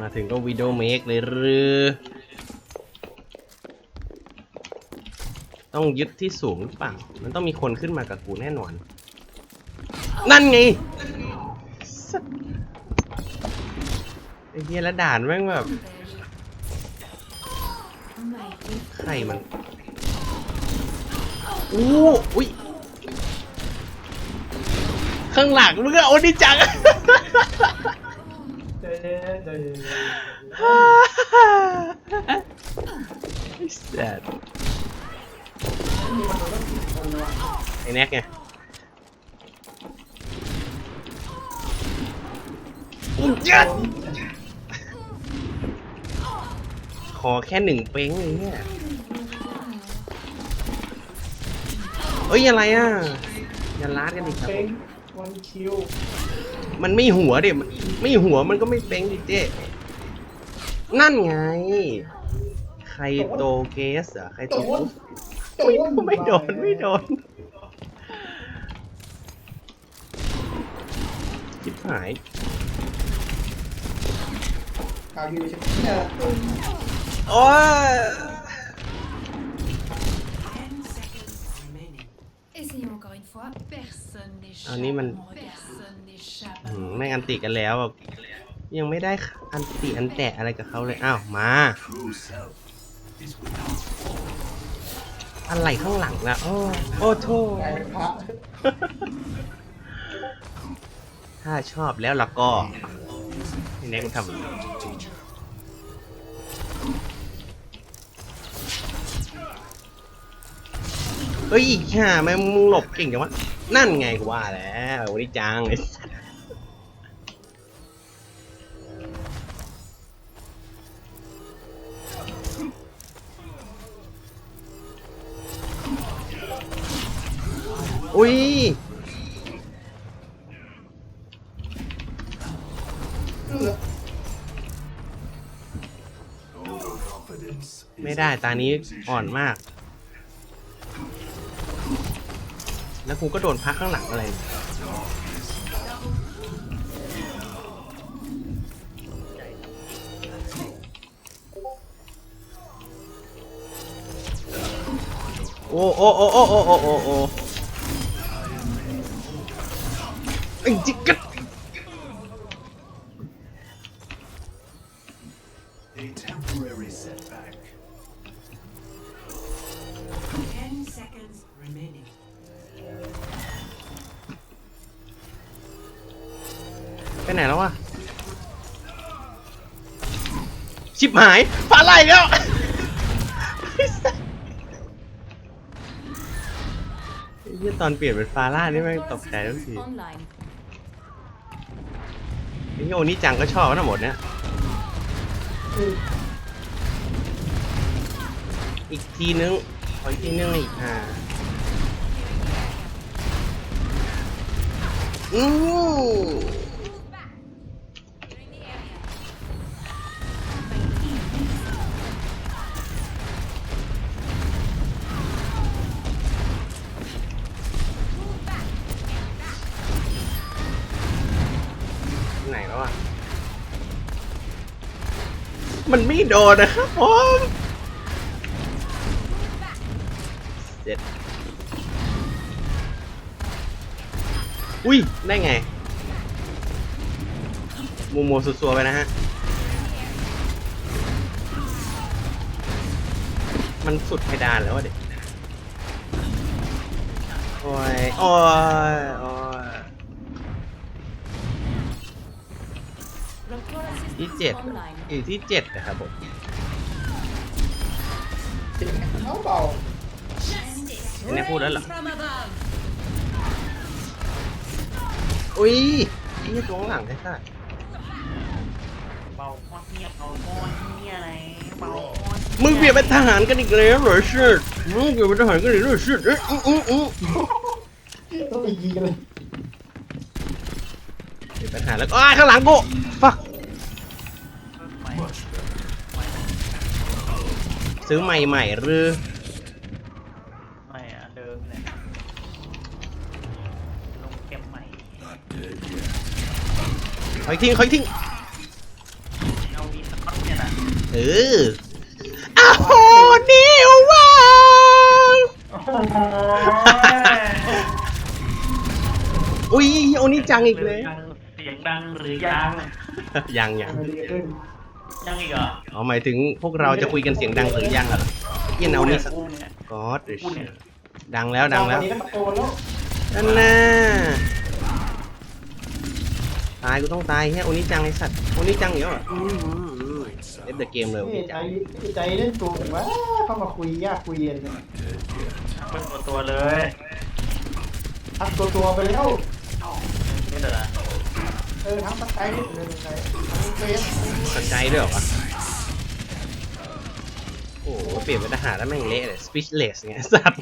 มาถึงก็วิดีโอเมกเลยหรือ ต้องยึดที่สูงหรือเปล่า มันต้องมีคนขึ้นมากับกูแน่นอน นั่นไงไอ้เฮียละด่านแม่งแบบใครมันอู้อุ้ย ข้างหลังมึงอะโอนิจัง ใจเย็นใจเย็นไอ้สัสไอ้แน็กไงอุ้ยยัดขอแค่หนึ่งเป้งเลยเนี่ยเอ้ยอะไรอะอย่าลาดกันดิครับ เป้ง วันคิว มันไม่หัวดิมันไม่หัวมันก็ไม่เป้งดิเจ๊นั่นไง ใครโตเกสเหรอะใครโตโดน ไม่ไม่โดนไม่โดนชิบหาย กาวิวใช่ไหมเนี่ยโอ้ย encore une fois. Personne n'échappe. อันนี้มัน Personne n'échappe. อืมไม่งอันติกันแล้วอะยังไม่ได้อันติอันแตะอะไรกับเขาเลย อ้าว มา อะไรข้างหลังนะโอ้โอ้โทษกลายเป็นพระถ้าชอบแล้วล่ะก็นี่แน็กมันทำ เฮ้ยอีกห่าแม่งมึงหลบเก่งจังวะ นั่นไงกูว่าแล้ววันนี้จังไอ้สัสอุ้ยไม่ได้ตานี้อ่อนมาก แล้วกูก็โดนพักข้างหลังอะไร โอ้โอ้โอ้โอ้โอ้โอ้โอ้ไอ้จิกกัด ไปไหนแล้ววะชิบหายฟ้าไล่แล้วไอ้เหี้ยตอนเปลี่ยนเป็นฟาร่านี่แม่งตกใจทุกที Online. ไอ้เหี้ยโอนี่จังก็ชอบทั้งหมดเนี่ยอีกทีนึงขออีกทีนึงอีกอ่าอือ มันไม่โดนนะครับผมเจ็ดอุ้ย ได้ไงมูโมสุดๆไปนะฮะ มันสุดเพดานแล้วเด็กโอ้ย โอ้ยโอ้ย ที่เจ็ดอยู่ที่เจ็ดนะครับผมจริงเขาเบาอันนี้พูดแล้วเหรอ From above. อุ้ยไอ้เหี้ยตัวข้างหลังใช่ไหมเบาโคตรเงียบเบาโคตรเงียบอะไรเบาโคตรมึงเปลี่ยนเป็นทหารกันอีกแล้วเหรอชิดมึงเปลี่ยนเป็นทหารกันอีกแล้วชิดเอ้ยอื้ออื้ออื้อต้องไปยิงกันเลยเปลี่ยนเป็นทหารแล้วก็อ้ายข้างหลังกูฟัก ซื้อใหม่ๆหรือไม่อะเดิมเลยลงเก็บใหม่ Not dead yet. ขออีกทิ้งขออีกทิ้งเอาดีสก๊อตเนี่ยนะเอออ้าวโหนิวว้าวโอ้โหอุ้ยโอนี่จังอีกเลย เสียงดังหรือยังยังยังไม่ดีขึ้น ยังอีกเหรออ๋อหมายถึงพวกเราจะคุยกันเสียงดังหรือยังเหรอเย็นเอานี่สักกูเนี่ยก๊อดดังแล้วดังแล้วตอนนี้ก็ตะโกนแล้วนั่นน่ะตายกูต้องตายแค่โอนี่จังไอสัตว์โอนี่จังเหรออืมอืมอืมเอฟเดอะเกมเลยโอนี่นี่ใจจังใจเล่นตัวแบบว่าเข้ามาคุยยากคุยเย็นเลยเป็นตัวตัวๆเลยทำตัวตัวๆไปแล้วนี่เดี๋ยวนะเออทั้งสกายนี่เลยสกายทั้งเฟสสนใจด้วยเหรอวะโอ้โหเปลี่ยนเป็นทหารแล้วแม่งเละเลย speechless ไงสัตว์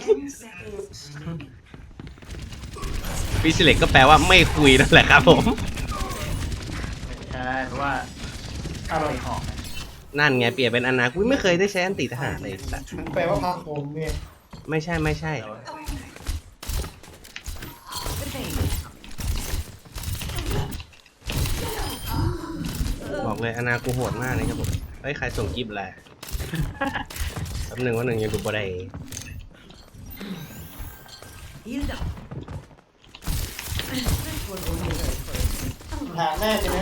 speechless ก็แปลว่าไม่คุยนั่นแหละครับผมไม่ใช่เพราะว่าอร่อยหอมนั่นไงเปลี่ยนเป็นอนาคุยไม่เคยได้ใช้อันติทหารเลยสัตว์แปลว่าพักผมเนี่ยไม่ใช่ไม่ใช่ บอกเลยอนากูโหดมากเลยครับผมเฮ้ยใครส่งกิฟต์แหละแป๊บหนึ่งว่าหนึ่งยังดูบ่ได้ Healed up. หาแน่ใช่ไหม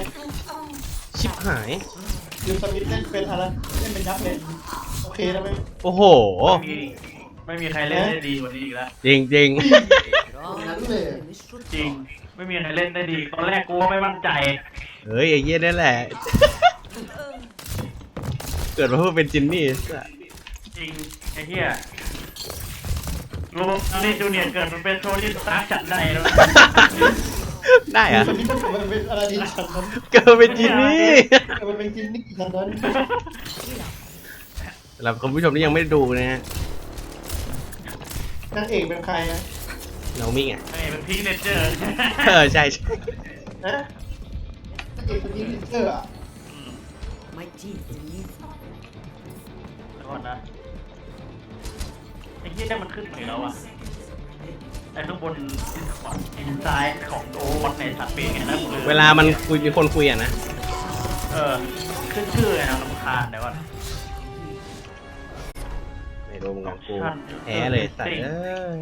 ชิบหายยูสมิธเล่นเป็นอะไรเล่นเป็นยักษ์เลยโอเคแล้วไหมโอ้โห ไม่มีไม่มีใครเล่นได้ดีกว่านี้อีกแล้ว จริงจริงนั้นเลยจริง ไม่มีใครเล่นได้ดี ตอนแรกกูก็ไม่มั่นใจ เฮ้ยไอ้เหี้ยนั่นแหละ เกิดมาเพื่อเป็นจินนี่สัสจริงไอ้เหี้ยรวมตอนนี้จูเนียร์เกิดมันเป็นโทนี่สตาร์จัดได้แล้วนะได้ยูอะสมิธมันเป็นอะไรดีฉันนั้นเกิดมาเป็นจินนี่ มันเป็นจินนี่ฉันนั้นสำหรับคุณผู้ชมที่ยังไม่ได้ดูนะฮะนางเอกเป็นใครนะเรามิไงไอ้เป็นพิกเนเจอร์ เออใช่ใช่นะ นางเอกเป็นยิงเจอร์อะ My teeth need ก่อนนะไอ้เหี้ยได้มันขึ้นไปแล้วอะไอ้ข้างบนอินไซด์ของโอวัดในสัตว์ปีกไงนะมึงลืมเวลามันคุยมีคนคุยอะนะ เออขึ้นชื่อไงนะลำคาญเดี๋ยวก่อน ไม่รู้เหมือนกันกูแพ้เลยสัตว์เอ้ย